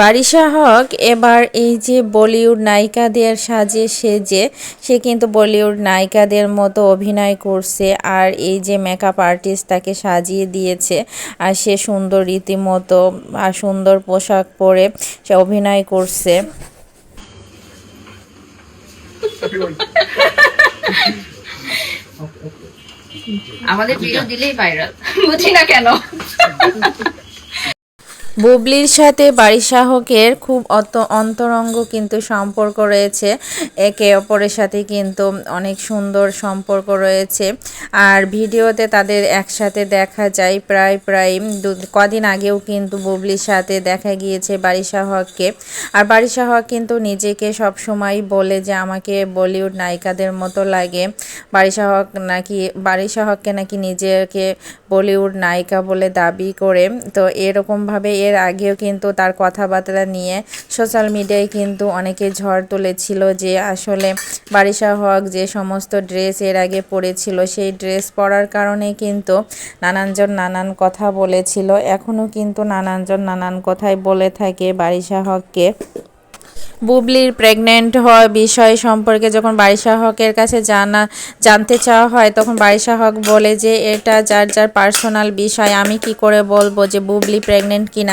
বারিশা হক এবার এই যে বলিউড নায়িকাদের সাজে সেজে, সে কিন্তু বলিউড নায়িকাদের মতো অভিনয় করছে আর এই যে মেকআপ আর্টিস্ট তাকে সাজিয়ে দিয়েছে আর সে সুন্দর রীতিমতো আর সুন্দর পোশাক পরে সে অভিনয় করছে। আমাদের ভিডিও দিলেই ভাইরাল বুঝি না কেন? বুবলির সাথে বারিশাহকের খুব অত অন্তরঙ্গ কিন্তু সম্পর্ক রয়েছে। একে অপরের সাথে কিন্তু অনেক সুন্দর সম্পর্ক রয়েছে। আর ভিডিওতে তাদের একসাথে দেখা যায় প্রায় প্রায় দু- কদিন আগেও কিন্তু বুবলির সাথে দেখা গিয়েছে বারিশাহককে আর বারিশাহক কিন্তু নিজেকে সব সময় বলে যে, আমাকে বলিউড নায়িকাদের মতো লাগে। বারিশাহক নাকি বারিশাহককে নাকি নিজেকে বলিউড নায়িকা বলে দাবি করে। তো এরকমভাবে এর আগেও কিন্তু তার কথাবার্তা নিয়ে সোশ্যাল মিডিয়ায় কিন্তু অনেকে ঝড় তুলেছিল যে আসলে বারিশা হক যে সমস্ত ড্রেস এর আগে পরেছিল, সেই ড্রেস পরার কারণে কিন্তু নানানজন নানান কথা বলেছিল। এখনও কিন্তু নানানজন নানান কথাই বলে থাকে বারিশা হককে। বুবলির প্রেগনেন্ট হওয়ার বিষয় সম্পর্কে যখন বারিশা হকের কাছে জানা, জানতে চাওয়া হয়, তখন বারিশা হক বলে যে, এটা যার যার পার্সোনাল বিষয়, আমি কি করে বলব যে বুবলি প্রেগনেন্ট কিনা?